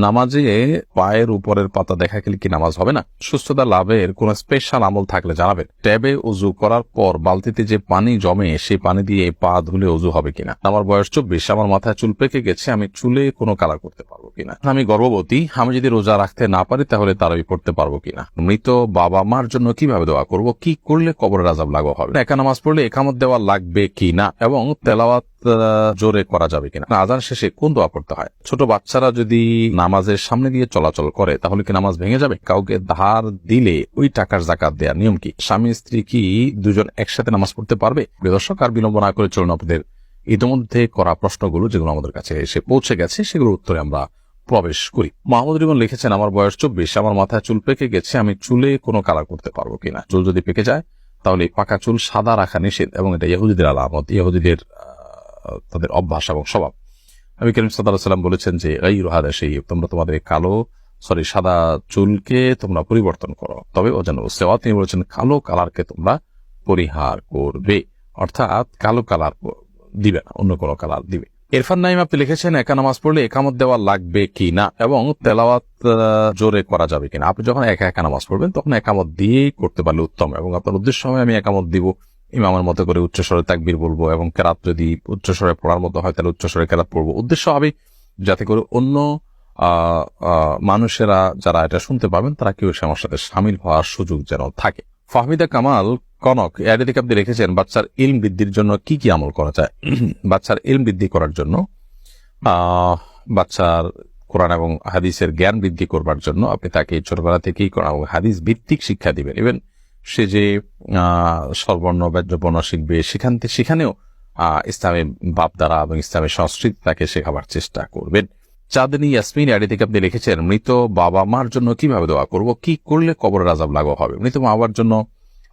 নামাজে পায়ের উপরের পাতা দেখা গেলে কি নামাজ হবে না? সুস্থতা লাভের কোন স্পেশাল আমল থাকলে জানাবেন। ট্যাবে উজু করার পর বালতিতে যে পানি জমে, সেই পানি দিয়ে পা ধুলে উজু হবে কিনা? আমার বয়স চব্বিশ, আমার মাথায় চুল পেকে গেছে, আমি চুলে কোনো কালার করতে পারব কিনা? আমি গর্ভবতী, আমি যদি রোজা রাখতে না পারি, তাহলে তারাই পড়তে পারব কিনা? মৃত বাবা মার জন্য কীভাবে দোয়া করব? কি করলে কবরের আজাব লাগো হবে? একা নামাজ পড়লে একামত দেওয়া লাগবে কিনা? এবং তেলাওয়াত জোরে করা যাবে কিনা? আজান শেষে কোন দোয়া করতে হয়? ছোট বাচ্চারা যদি নামাজের সামনে দিয়ে চলাচল করে, তাহলে কি নামাজ ভেঙে যাবে? কাউকে ধার দিলে ওই টাকার জাকাত দেওয়ার নিয়ম কি? স্বামী, স্ত্রী কি দুজন একসাথে নামাজ পড়তে পারবে? দর্শক, আর বিলম্ব না করে চলুন আপনাদের ইতিমধ্যে করা প্রশ্নগুলো, যেগুলো আমাদের কাছে এসে পৌঁছে গেছে, সেগুলোর উত্তরে আমরা প্রবেশ করি। মাহমুদ রিমন লিখেছেন, আমার বয়স চব্বিশ, আমার মাথায় চুল পেকে গেছে, আমি চুলে কোনো কালার করতে পারব কিনা? চুল যদি পেকে যায়, তাহলে পাকা চুল সাদা রাখা নিষেধ এবং এটা ইহুদিদের আলামত। ইহুদিদের তাদের অভ্যাস এবং স্বভাব। আমি করিম সাল্লাম বলেছেন যে এই রোহাদা সেই তোমরা তোমাদের কালো, সরি, সাদা চুলকে তোমরা পরিবর্তন করো। তবে ও যেন সেওয়া তিনি বলেছেন, কালো কালারকে তোমরা পরিহার করবে। অর্থাৎ কালো কালার দিবে না, অন্য কোনো কালার দিবে। ইরফান নাইম আপনি লিখেছেন, একা নামাজ পড়লে একামত দেওয়া লাগবে কি না? এবং তেলাওয়াত জোরে করা যাবে কিনা আপনি যখন একা একা নামাজ পড়বেন, তখন একামত দিয়েই করতে পারলে উত্তম। এবং আপনার উদ্দেশ্য আমি একামত দিব। ইমামের মতো করে উচ্চস্বরে তাকবির বলব এবং কেরাত যদি উচ্চস্বরে পড়ার মতো হয়, তাহলে উচ্চস্বরে কেরাত পড়ব। উদ্দেশ্য হবে যাতে করে অন্য মানুষেরা যারা এটা শুনতে পাবেন, তারা কেউ আমার সাথে সামিল হওয়ার সুযোগ যেন থাকে। ফাহমিদা কামাল কনক এর দিকে আপনি রেখেছেন, বাচ্চার ইলম বৃদ্ধির জন্য কি কি আমল করা যায়? বাচ্চার ইলম বৃদ্ধি করার জন্য বাচ্চার কোরআন এবং হাদিসের জ্ঞান বৃদ্ধি করবার জন্য আপনি তাকে ছোটবেলা থেকেই কোরআন এবং হাদিস ভিত্তিক শিক্ষা দিবেন। ইভেন সে যে স্বরবর্ণ ব্যঞ্জবর্ণ শিখবে, সেখান থেকে, সেখানেও ইসলামের বাপ দ্বারা এবং ইসলামের সংস্কৃতি তাকে শেখাবার চেষ্টা করবেন। চাঁদনি ইয়াসমিন আইডি থেকে আপনি লিখেছেন, মৃত বাবা মার জন্য কীভাবে দোয়া করব? কি করলে কবরের আজাব লাগো হবে? মৃত বাবার জন্য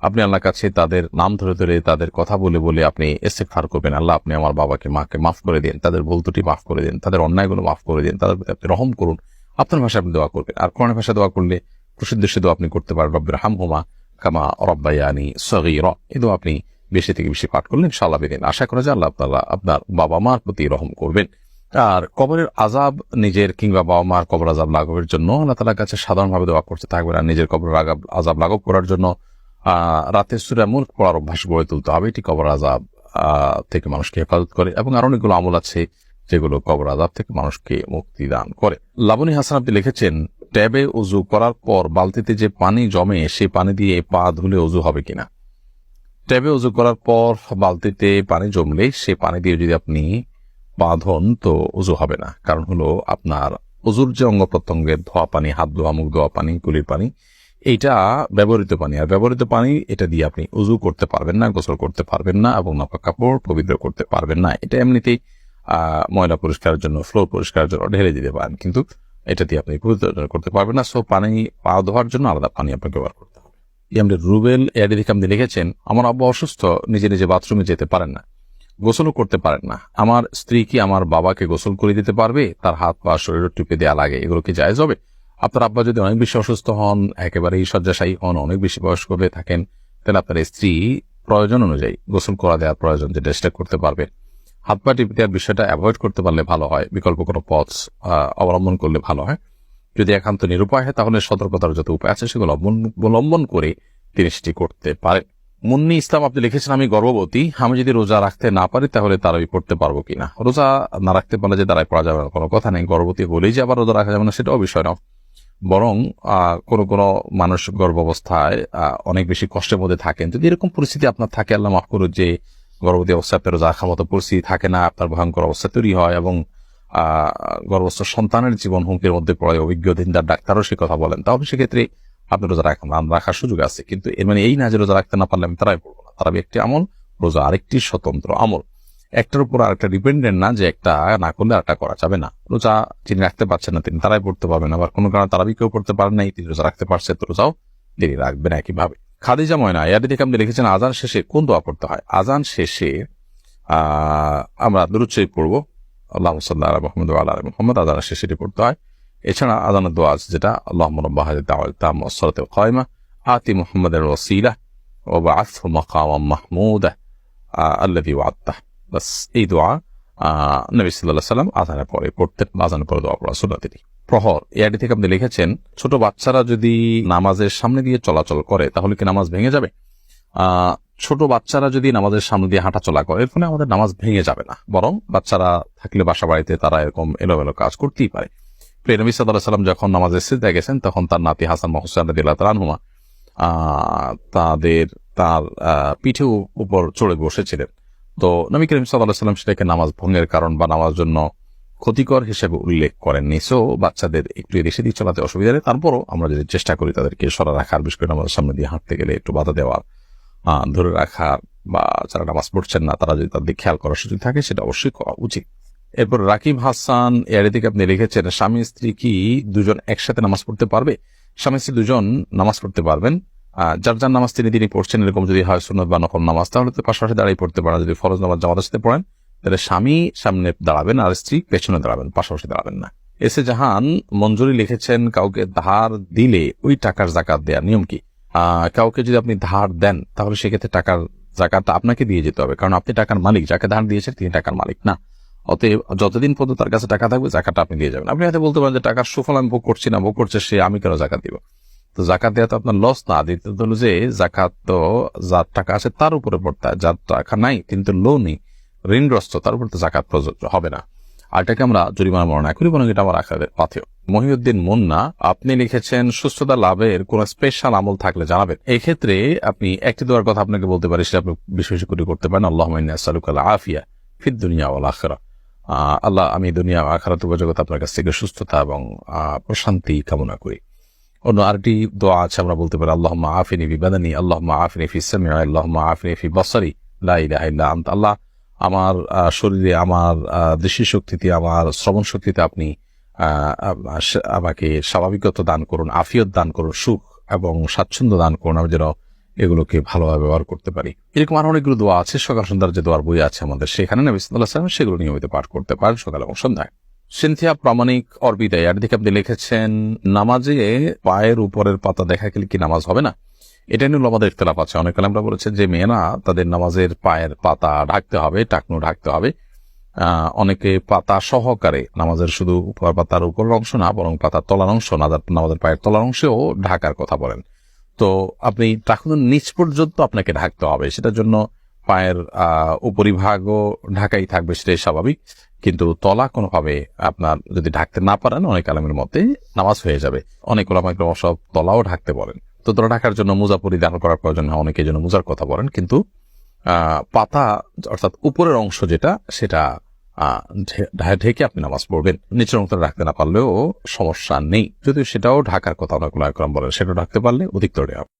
আপনি আল্লাহর কাছে তাদের নাম ধরে ধরে, তাদের কথা বলে বলে আপনি এসে ফার করবেন। আল্লাহ আপনি আমার বাবাকে, মাকে মাফ করে দিন, তাদের ভুল ত্রুটি মাফ করে দিন, তাদের অন্যায়গুলো মাফ করে দিন, তাদের আপনি রহম করুন। আপনার ভাষায় আপনি দোয়া করবেন। আর কোরআন ভাষায় দোয়া করলে প্রসিদ্ধ সে দোয়া আপনি করতে পারেন রব্বির হাম হুমা কামা রব্বায়ানি সগীর। এই দোয়া আপনি বেশি থেকে বেশি পাঠ করলেন ইনশাআল্লাহ বেদিন আশা করা যায় আল্লাহ তাআলা আপনার বাবা মার প্রতি রহম করবেন। আর কবরের আজাব নিজের কিংবা বাবা মার কবর আজাব লাঘবের জন্য আল্লাহ তালার কাছে সাধারণভাবে দোয়া করতে থাকবেন। আর নিজের কবরের আগাব- আজাব লাঘব করার জন্য রাতে সুরা মুল্ক পড়ার অভ্যাস গড়ে তুলতে হবে। এটি কবর আজাব থেকে মানুষকে হেফাজত করে এবং আরও অনেকগুলো আমল আছে যেগুলো কবর আজাব থেকে মানুষকে মুক্তি দান করে। লাবনী হাসান আপনি লিখেছেন ট্যাবে উজু করার পর বালতিতে যে পানি জমে সেই পানি দিয়ে পা ধুলে উজু হবে কিনা? ট্যাবে উজু করার পর বালতিতে পানি জমলে, সে পানি দিয়ে যদি আপনি পা ধন, তো উজু হবে না। কারণ হলো আপনার উজুর যে অঙ্গ প্রত্যঙ্গের ধোয়া পানি, হাত ধোয়া, মুখ ধোয়া পানি, কুলির পানি, এইটা ব্যবহৃত পানি। আর ব্যবহৃত পানি, এটা দিয়ে আপনি উজু করতে পারবেন না, গোসল করতে পারবেন না, এবং নাপা কাপড় পবিত্র করতে পারবেন না। এটা এমনিতেই ময়লা পরিষ্কারের জন্য, ফ্লোর পরিষ্কারের জন্য ঢেলে দিতে পারেন। কিন্তু এটা দিয়ে আপনি করতে পারবেন না। সো পানি পা ধোয়ার জন্য আলাদা পানি আপনাকে ব্যবহার করতে হবে। ইয়ামরে রুবেল এর দিকে আপনি লিখেছেন, আমার আব্বা অসুস্থ, নিজে নিজে বাথরুমে যেতে পারেন না, গোসলও করতে পারেন না। আমার স্ত্রী কি আমার বাবাকে গোসল করে দিতে পারবে? তার হাত পা শরীর টিপে দেওয়া লাগে। এগুলো কি জায়েজ হবে? আপনার আব্বা যদি অনেক বেশি অসুস্থ হন, একেবারেই শয্যাশায়ী হন, অনেক বেশি বয়স্ক হয়ে থাকেন, তাহলে আপনার স্ত্রী প্রয়োজন অনুযায়ী গোসল করা দেওয়ার প্রয়োজন যেটা সেটা করতে পারবে। হাত পা টিপে দেওয়ার বিষয়টা অ্যাভয়েড করতে পারলে ভালো হয়, বিকল্প কোনো পথ অবলম্বন করলে ভালো হয়। যদি একান্ত নিরুপায় হয়, তাহলে সতর্কতার যত উপায় আছে, সেগুলো অবলম্বন- করে তিনি সেটি করতে পারেন। মুন্নি ইসলাম, আপনি লিখেছেন, আমি গর্ভবতী, আমি যদি রোজা রাখতে না পারি, তাহলে তারাই পড়তে পারব কিনা? রোজা না রাখতে পারলে যে দাঁড়ায় পড়া যাবে না, কোনো কথা নেই। গর্ভবতী বলেই যে আবার রোজা রাখা যাবে না, সেটাও বিষয় না বরং কোনো কোনো মানুষ গর্ভাবস্থায় অনেক বেশি কষ্টের মধ্যে থাকেন। যদি এরকম পরিস্থিতি আপনার থাকে, আল্লাহ মাফ করুন, যে গর্ভবতী অবস্থায় আপনার রোজা রাখার মতো পরিস্থিতি থাকে না আপনার ভয়ঙ্কর অবস্থা তৈরি হয় এবং গর্ভস্থ সন্তানের জীবন হুমকির মধ্যে পড়ে, অভিজ্ঞ দিনদার ডাক্তারও সে কথা বলেন। তাহলে সেক্ষেত্রে আপনি রোজা রাখেন রাখার সুযোগ আছে। কিন্তু এর মানে এই না যে রোজা রাখতে না পারলে আমি তারাই পড়ব না। তারা একটি আমল, রোজা আরেকটি স্বতন্ত্র আমল। একটার উপর আরেকটা ডিপেন্ডেন্ট না যে একটা না করলে আরেকটা করা যাবে না। রোজা তিনি রাখতে পারছেন না, তিনি তারাই পড়তে পারবেন। আবার কোনো কারণে তারাবি কেউ পড়তে পারেন নাই, তিনি রোজা রাখতে পারছে তো রোজাও তিনি রাখবেন একইভাবে। খাদিজা ময়না ইয়াদি থেকে আপনি লিখেছেন? আজান শেষে কোন দোয়া পড়তে হয়? আজান শেষে আমরা দুরুচ্ছই পড়ব। আল্লাহ সাল্লাহ মোহাম্মদ আল্লাহ মোহাম্মদ। আজান শেষে এটি পড়তে হয়। এছাড়া আজানের দোয়া আছে যেটা আল্লাহ সরতে কয়মা, আতি মোহাম্মদের ওসিলা ও বা আফ মকাম মাহমুদ আল্লাদি ওয়াত্তা বাস, এই দোয়া নবী সাল্লাহ সাল্লাম আজানের পরে পড়তে আজানের পরে দোয়া পড়া সুন্নতিটি প্রহর এআইডি থেকে আপনি লিখেছেন, ছোট বাচ্চারা যদি নামাজের সামনে দিয়ে চলাচল করে, তাহলে কি নামাজ ভেঙে যাবে? ছোট বাচ্চারা যদি নামাজের সামনে দিয়ে হাঁটাচলা করে, এর ফলে আমাদের নামাজ ভেঙে যাবে না। বরং বাচ্চারা থাকলে বাসা বাড়িতে তারা এরকম এলোমেলো কাজ করতেই পারে। সাল্লাহ সাল্লাম যখন নামাজের সিদ্ধা গেছেন, তখন তার নাতি হাসান মহসেন তাদের, তার পিঠে উপর চড়ে বসেছিলেন। তো নবী করিম সাল্লাহ সাল্লাম সেটাকে নামাজ ভঙ্গের কারণ বা নামাজ জন্য ক্ষতিকর হিসেবে উল্লেখ করেননি। সো বাচ্চাদের একটু এদিক দিয়ে চলাতে অসুবিধা নেই। তারপরও আমরা যদি চেষ্টা করি তাদেরকে সরা রাখার, বিশেষ করে নামাজের সামনে দিয়ে হাঁটতে গেলে একটু বাধা দেওয়ার ধরে রাখার, বা যারা নামাজ পড়ছেন না, তারা যদি তাদের খেয়াল করার সুযোগ থাকে, সেটা অবশ্যই করা উচিত। এরপর রাকিব হাসান, এর থেকে আপনি লিখেছেন, স্বামী স্ত্রী কি দুজন একসাথে নামাজ পড়তে পারবে? স্বামী স্ত্রী দুজন নামাজ পড়তে পারবেন। যার যার নামাজ তিনি তিনি পড়ছেন, এরকম যদি হয় সুন্নত বা নফল নামাজ, তাহলে তো পাশাপাশি দাঁড়িয়ে পড়তে পারেন। যদি ফরজ নামাজ জামাতের সাথে পড়েন তাহলে স্বামী সামনে দাঁড়াবেন আর স্ত্রী পেছনে দাঁড়াবেন, পাশাপাশি দাঁড়াবেন না। এসে জাহান মঞ্জুরি লিখেছেন, কাউকে ধার দিলে ওই টাকার জাকাত দেওয়ার নিয়ম কি? কাউকে যদি আপনি ধার দেন, তাহলে সেক্ষেত্রে টাকার জাকাতটা আপনাকে দিয়ে যেতে হবে। কারণ আপনি টাকার মালিক, যাকে ধার দিয়েছেন তিনি টাকার মালিক না। অতএব যতদিন পর্যন্ত তার কাছে টাকা থাকবে, জাকাতটা আপনি দিয়ে যাবেন। আপনি হয়তো বলতে পারেন যে টাকার সুফল আমি ভোগ করছি না, ভোগ করছে সে, আমি কেন জাকাত দিব? তো জাকাত দেওয়া তো আপনার লস না। দ্বিতীয়ত হলো যে, জাকাত তো, যার টাকা আছে তার উপরে পড়তে যার টাকা নাই, তিনি তো লোনই ঋণগ্রস্ত, তার উপর তো জাকাত প্রযোজ্য, হবে না। আর এটাকে আমরা জরিমানা মনে করি, বরং এটা আমার আখড়াদের পাথেও মহিউদ্দিন মুন্না, আপনি লিখেছেন, সুস্থতা লাভের কোন স্পেশাল আমল থাকলে জানাবেন। এই ক্ষেত্রে আপনি একটি দোয়ার কথা আপনাকে বলতে পারি, সেটা আপনি বিশেষ করে করতে পারেন। আল্লাহ সালুকাল আফিয়া ফিদ দুনিয়া ওয়াল আখরা। আল্লাহ, আমি দুনিয়া আখারাত উপজগৎ আপনার কাছ থেকে সুস্থতা এবং প্রশান্তি কামনা করি। অন্য আরেকটি দোয়া আছে, আমরা বলতে পারি আল্লাহ আফিনি ফি আল্লাহ আফিনি ফি সামি আল্লাহ আফিনি ফি বসারি, লা ইলাহা ইল্লা আন্ত। আল্লাহ আমার শরীরে, আমার দৃষ্টি শক্তিতে আমার শ্রবণ শক্তিতে আপনি আমাকে স্বাভাবিকতা দান করুন, আফিয়ত দান করুন, সুখ এবং স্বাচ্ছন্দ্য দান করুন, আমি যেন এগুলোকে ভালোভাবে ব্যবহার করতে পারি। এরকম আরও অনেকগুলো দোয়া আছে, সকাল সন্ধ্যার যে দোয়ার বই আছে আমাদের, সেখানে নবী সাল্লাল্লাহু আলাইহি ওয়াসাল্লাম সেগুলো নিয়মিত পাঠ করতে পারেন সকাল এবং সন্ধ্যায়। সিনথিয়া প্রামাণিক অর্বিদায়, আর দিকে আপনি লিখেছেন, নামাজে পায়ের উপরের পাতা দেখা গেলে কি নামাজ হবে না? এটা নিয়ে আমাদের ইখতলাফ আছে। অনেক আমরা বলেছেন যে মেয়েরা তাদের নামাজের পায়ের পাতা ঢাকতে হবে, টাকনো ঢাকতে হবে। অনেকে পাতা সহকারে নামাজের শুধু উপর পাতার উপরের অংশ না, বরং পাতার তলার অংশ নামাজের পায়ের তলার অংশেও ঢাকার কথা বলেন। তো আপনি টাকুন নিচ পর্যন্ত আপনাকে ঢাকতে হবে। সেটার জন্য পায়ের উপরিভাগও ঢাকাই থাকবে, সেটাই স্বাভাবিক। কিন্তু তলা কোনোভাবে আপনার যদি ঢাকতে না পারেন, অনেক আলমের মতে নামাজ হয়ে যাবে। অনেক ওলামাইক সব তলাও ঢাকতে বলেন। তো ধরো ঢাকার জন্য মোজা পরিধান করার প্রয়োজন হয় অনেকে জন্য মোজার কথা বলেন, কিন্তু পাতা, অর্থাৎ উপরের অংশ যেটা, সেটা ঢেকে আপনি নামাজ পড়বেন। নিচের অংশ রাখতে না পারলেও সমস্যা নেই। যদিও সেটাও ঢাকার কথা অনেক করাম বলেন সেটা ঢাকতে পারলে অধিকতর